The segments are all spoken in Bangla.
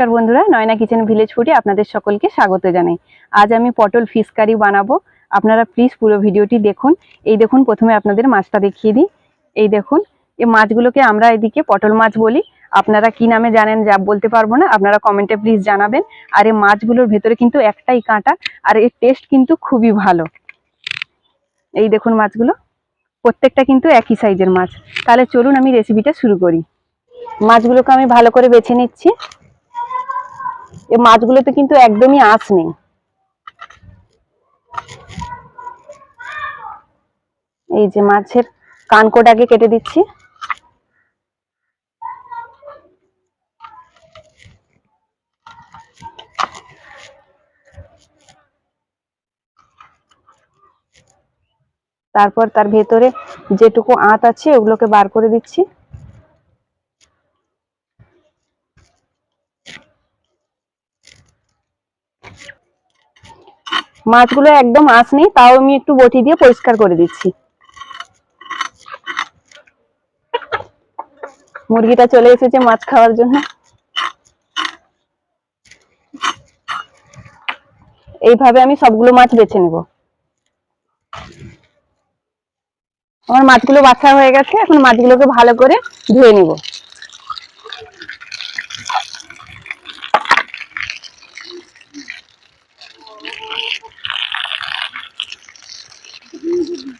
নমস্কার বন্ধুরা, নয়না কিচেন ভিলেজ ফুডে আপনাদের সকলকে স্বাগত জানাই। আজ আমি পটল ফিশ কারি বানাবো। আপনারা প্লিজ পুরো ভিডিওটি দেখুন। এই দেখুন, প্রথমে আপনাদের মাছটা দেখিয়ে দিই। এই দেখুন, এই মাছগুলোকে আমরা এদিকে পটল মাছ বলি। আপনারা কি নামে জানেন যা বলতে পারব না, আপনারা কমেন্টে প্লিজ জানাবেন। আর এই মাছগুলোর ভেতরে কিন্তু একটাই কাঁটা, আর এর টেস্ট কিন্তু খুবই ভালো। এই দেখুন মাছগুলো, প্রত্যেকটা কিন্তু একই সাইজের মাছ। তাহলে চলুন আমি রেসিপিটা শুরু করি। মাছগুলোকে আমি ভালো করে বেছে নিচ্ছি। এই মাছগুলোতে কিন্তু একদমই আঁশ নেই। এই যে মাছের কানকোটাকে কেটে দিচ্ছি। তারপর তার ভেতরে যেটুকু আঁত আছে ওগুলোকে বার করে দিচ্ছি। মাছগুলো একদম আঁশ নেই তাও আমি একটু বটি দিয়ে পরিষ্কার করে দিচ্ছি। মুরগিটা চলে এসেছে মাছ খাওয়ার জন্য। এইভাবে আমি সবগুলো মাছ বেছে নেব। আমার মাছগুলো বাছা হয়ে গেছে, এখন মাছগুলোকে ভালো করে ধুয়ে নিব।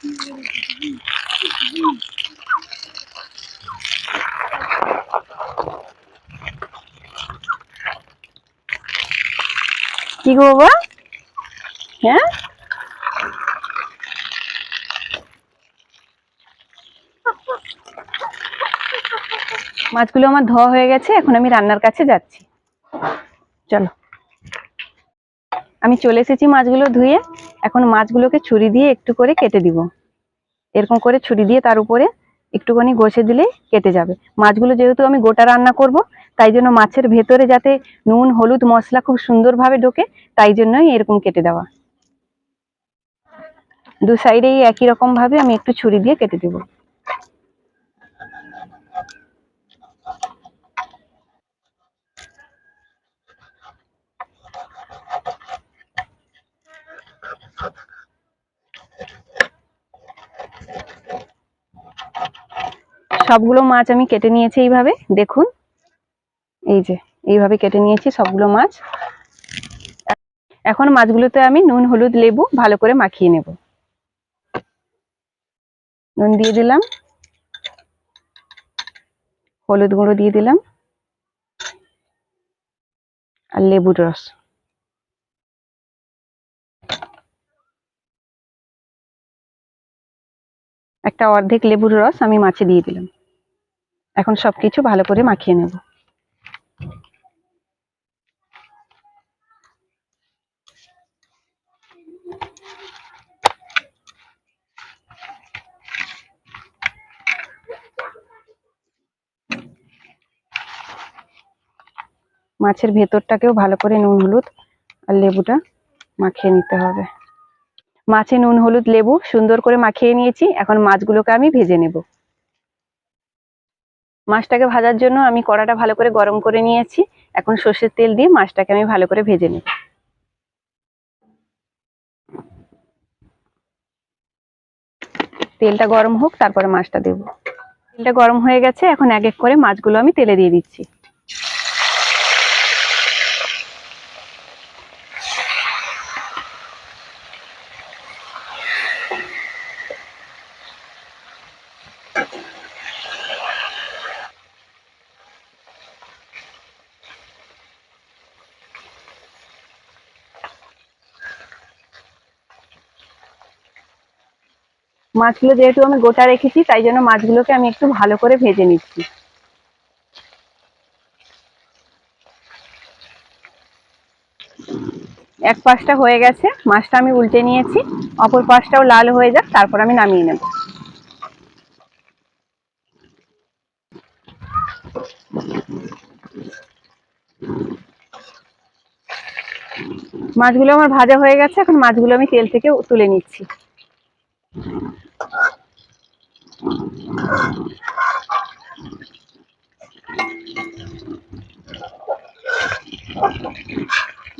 কি গো বাবা? হ্যাঁ? মাছগুলো আমার ধোয়া হয়ে গেছে, এখন আমি রান্নার কাছে যাচ্ছি। চলো। আমি চলে এসেছি মাছগুলো ধুয়ে। এখন মাছগুলোকে ছুরি দিয়ে একটু করে কেটে দিব। এরকম করে ছুরি দিয়ে তার উপরে একটুখানি ঘষে দিলে কেটে যাবে। মাছগুলো যেহেতু আমি গোটা রান্না করব, তাই জন্য মাছের ভেতরে যাতে নুন, হলুদ, মশলা খুব সুন্দরভাবে ঢোকে, তাই জন্যই এরকম কেটে দেওয়া। দু সাইডেই একই রকমভাবে আমি একটু ছুরি দিয়ে কেটে দেব। সবগুলো মাছ আমি কেটে নিয়েছি এইভাবে, দেখুন। এই যে, এইভাবে কেটে নিয়েছি সবগুলো মাছ। এখন মাছগুলোতে আমি নুন, হলুদ, লেবু ভালো করে মাখিয়ে নেব। নুন দিয়ে দিলাম। হলুদ গুঁড়ো দিয়ে দিলাম। আর লেবুর রস। একটা অর্ধেক লেবুর রস আমি মাছে দিয়ে দিলাম। এখন সবকিছু ভালো করে মাখিয়ে নেব। মাছের ভেতরটাকেও ভালো করে নুন, হলুদ আর লেবুটা মাখিয়ে নিতে হবে। মাছে নুন, হলুদ, লেবু সুন্দর করে মাখিয়ে নিয়েছি। এখন মাছগুলোকে আমি ভেজে নেব। মাছটাকে ভাজার জন্য আমি কড়াটা ভালো করে গরম করে নিয়েছি। এখন সর্ষের তেল দিয়ে মাছটাকে আমি ভালো করে ভেজে নেব। তেলটা গরম হোক, তারপরে মাছটা দেব। তেলটা গরম হয়ে গেছে, এখন এক এক করে মাছগুলো আমি তেলে দিয়ে দিচ্ছি। মাছগুলো যেহেতু আমি গোটা রেখেছি, তাই জন্য মাছগুলোকে আমি একটু ভালো করে ভেজে নিচ্ছি। এক পাশটা হয়ে গেছে, মাছটা আমি উল্টে নিয়েছি, অপর পাশটাও লাল হয়ে যাক, তারপর আমি নামিয়ে নেব। মাছগুলো আমার ভাজা হয়ে গেছে, এখন মাছগুলো আমি তেল থেকে তুলে নিচ্ছি।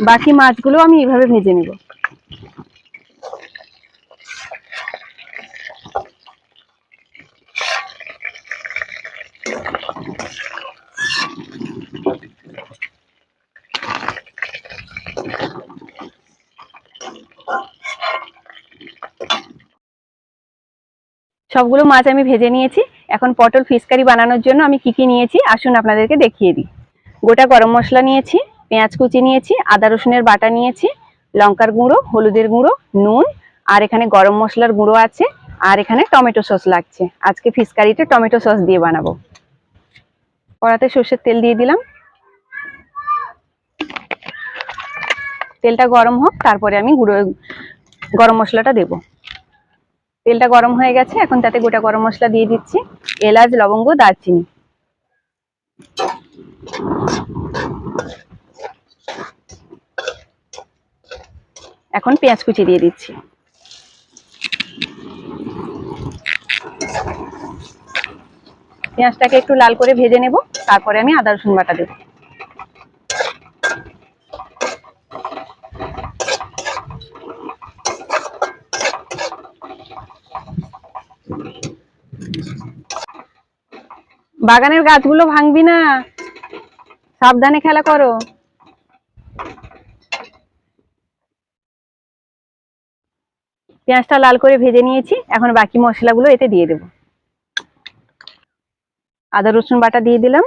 বাকি মাছগুলো আমি এভাবে ভেজে নেব। সবগুলো মাছ আমি ভেজে নিয়েছি। এখন পটল ফিশ কারি বানানোর জন্য আমি কি কি নিয়েছি, আসুন আপনাদেরকে দেখিয়ে দিই। গোটা গরম মশলা নিয়েছি, পেঁয়াজ কুচি নিয়েছি, আদা রসুনের বাটা নিয়েছি, লঙ্কার গুঁড়ো, হলুদের গুঁড়ো, নুন, আর এখানে গরম মশলার গুঁড়ো আছে, আর এখানে টমেটো সস লাগছে। আজকে ফিশ কারিতে টমেটো সস দিয়ে বানাবো। কড়াতে সর্ষের তেল দিয়ে দিলাম। তেলটা গরম হোক, তারপরে আমি গুঁড়ো, গরম মশলাটা দেবো। তেলটা গরম হয়ে গেছে, এখন তাতে গোটা গরম মশলা দিয়ে দিচ্ছি, এলাচ, লবঙ্গ, দারচিনি। এখন পেঁয়াজ কুচি দিয়ে দিচ্ছি। পেঁয়াজটাকে একটু লাল করে ভেজে নেব, তারপরে আমি আদা রসুন বাটা দেবো। বাগানের গাছগুলো ভাঙবি না। সাবধানে খেলা করো। পেঁয়াজটা লাল করে ভেজে নিয়েছি, এখন বাকি মশলাগুলো এতে দিয়ে দেব। আদা, রসুন বাটা দিয়ে দিলাম।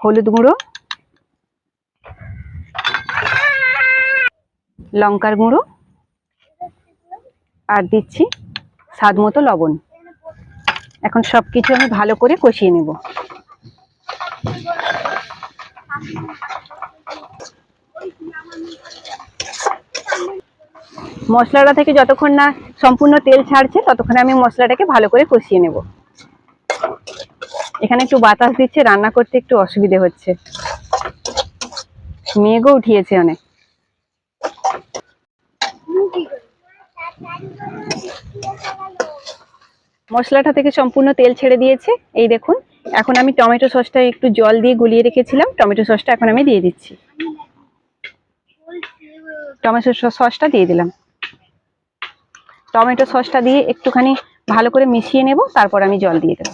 হলুদ গুঁড়ো। লঙ্কার গুঁড়ো। আর দিচ্ছি স্বাদ মতো লবণ। এখন সব কিছু আমি ভালো করে কষিয়ে নেব। মশলাটা থেকে যতক্ষণ না সম্পূর্ণ তেল ছাড়ছে, ততক্ষণ আমি মশলাটাকে ভালো করে কষিয়ে নেব। এখানে একটু বাতাস দিচ্ছে, রান্না করতে একটু অসুবিধে হচ্ছে। মেঘও উঠিয়েছে অনেক। মশলাটা থেকে সম্পূর্ণ তেল ছেড়ে দিয়েছে। এই দেখুন, এখন আমি টমেটো সসটা একটু জল দিয়ে গুলিয়ে রেখেছিলাম। টমেটো সসটা এখন আমি দিয়ে দিচ্ছি। টমেটো সসটা দিয়ে দিলাম। টমেটো সসটা দিয়ে একটুখানি ভালো করে মিশিয়ে নেব, তারপর আমি জল দিয়ে দেবো।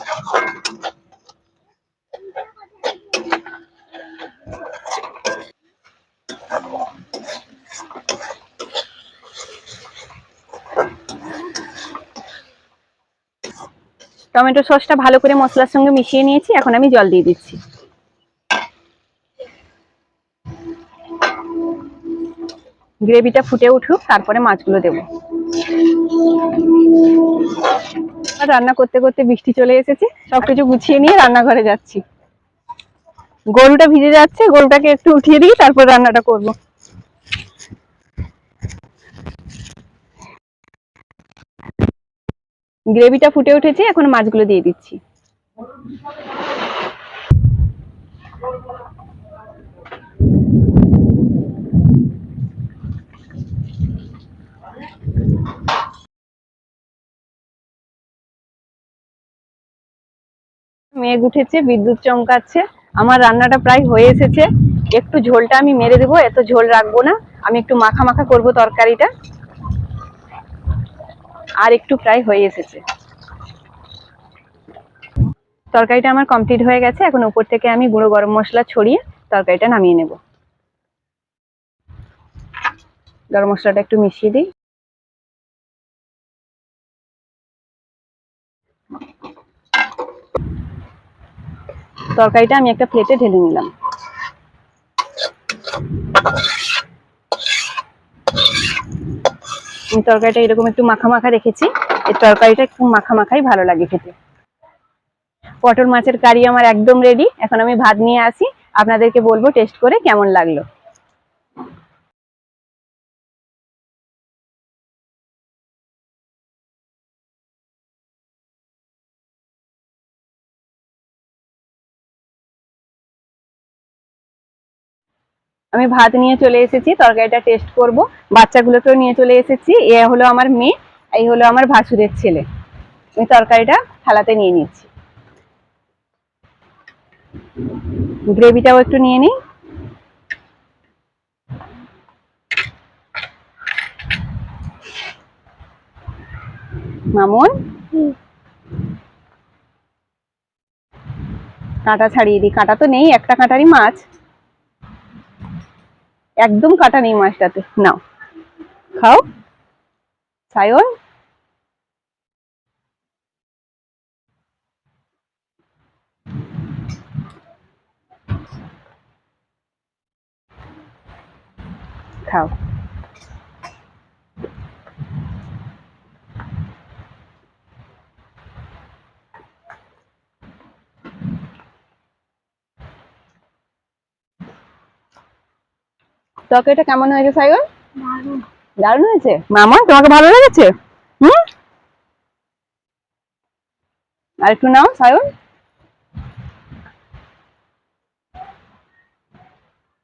টমেটো সসটা ভালো করে মশলার সঙ্গে মিশিয়ে নিয়েছি, এখন আমি জল দিয়ে দিচ্ছি। গ্রেভিটা ফুটে উঠুক, তারপরে মাছগুলো দেবো। রান্না করতে করতে বৃষ্টি চলে এসেছে, সবকিছু গুছিয়ে নিয়ে রান্নাঘরে যাচ্ছি। গরুটা ভিজে যাচ্ছে, গরুটাকে একটু উঠিয়ে দিই তারপর রান্নাটা করব। গ্রেভিটা ফুটে উঠেছে, এখন মাছগুলো দিয়ে দিচ্ছি। মেঘ উঠেছে, বিদ্যুৎ চমকাচ্ছে, আমার রান্নাটা প্রায় হয়ে এসেছে। একটু ঝোলটা আমি মেরে দেবো, এত ঝোল রাখব না, আমি একটু মাখা মাখা করব তরকারিটা। আর একটু প্রায় হয়ে এসেছে। তরকারিটা আমার কমপ্লিট হয়ে গেছে। এখন উপর থেকে আমি গুঁড়ো গরম মশলা ছড়িয়ে তরকারিটা নামিয়ে নেব। গরম মশলাটা একটু মিশিয়ে দিই। তরকারিটা আমি একটা প্লেটে ঢেলে নিলাম আমি তরকারিটা এরকম একটু মাখা মাখা রেখেছি। এই তরকারিটা একটু মাখা মাখাই ভালো লাগে খেতে। পটল মাছের কারি আমার একদম রেডি এখন আমি ভাত নিয়ে আসি। আপনাদেরকে বলব টেস্ট করে কেমন লাগল। আমি ভাত নিয়ে চলে এসেছি তরকারিটা টেস্ট করব। বাচ্চাগুলোকেও নিয়ে চলে এসেছি। এ হলো আমার মেয়ে এই হলো আমার ভাসুরের ছেলে। আমি তরকারিটা থালাতে নিয়ে নিচ্ছি। গ্রেভিটাও একটু নিয়ে নিই। মামুন? কাঁটা ছাড়িয়ে দিই। কাঁটা তো নেই একটা কাঁটারই মাছ। একদম কাঁটা নেই মাছটাতে। নাও। খাও। সায়ন খাও। তরকারিটা কেমন হয়েছে সাইগন দারুণ। হয়েছে? মামা তোমাকে ভালো লেগেছে? হুম? আর একটু নাও সায়ন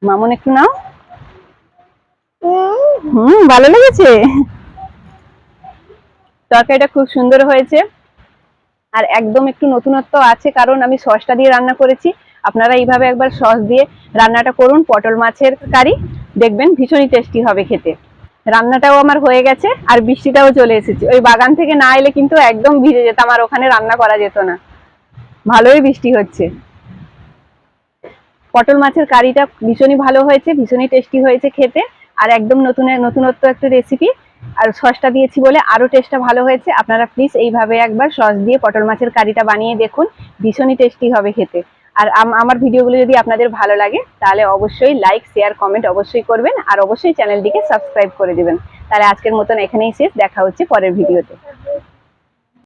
মামুন একটু নাও। হুম ভালো লেগেছে? তরকারিটা খুব সুন্দর হয়েছে। আর একদম একটু নতুনত্ব আছে কারণ আমি সসটা দিয়ে রান্না করেছি। আপনারা এইভাবে একবার সস দিয়ে রান্নাটা করুন পটল মাছের কারি। দেখবেন ভীষণই টেস্টি হবে খেতে। রান্নাটাও আমার হয়ে গেছে, আর বৃষ্টিটাও চলে এসেছে। ওই বাগান থেকে না এলে কিন্তু একদম ভিজে যেতাম, আর ওখানে রান্না করা যেত না। ভালোই বৃষ্টি হচ্ছে। পটল মাছের কারিটা ভীষণই ভালো হয়েছে, ভীষণই টেস্টি হয়েছে খেতে, আর একদম নতুন নতুনত্ব একটা রেসিপি আর সসটা দিয়েছি বলে আরও টেস্টটা ভালো হয়েছে। আপনারা প্লিজ এইভাবে একবার সস দিয়ে পটল মাছের কারিটা বানিয়ে দেখুন, ভীষণই টেস্টি হবে খেতে। আর আম- আমার ভিডিওগুলো যদি আপনাদের ভালো লাগে, তাহলে অবশ্যই লাইক শেয়ার কমেন্ট অবশ্যই করবেন, আর অবশ্যই চ্যানেলটিকে সাবস্ক্রাইব করে দেবেন। তাহলে আজকের মতন এখানেই শেষ, দেখা হচ্ছে পরের ভিডিওতে।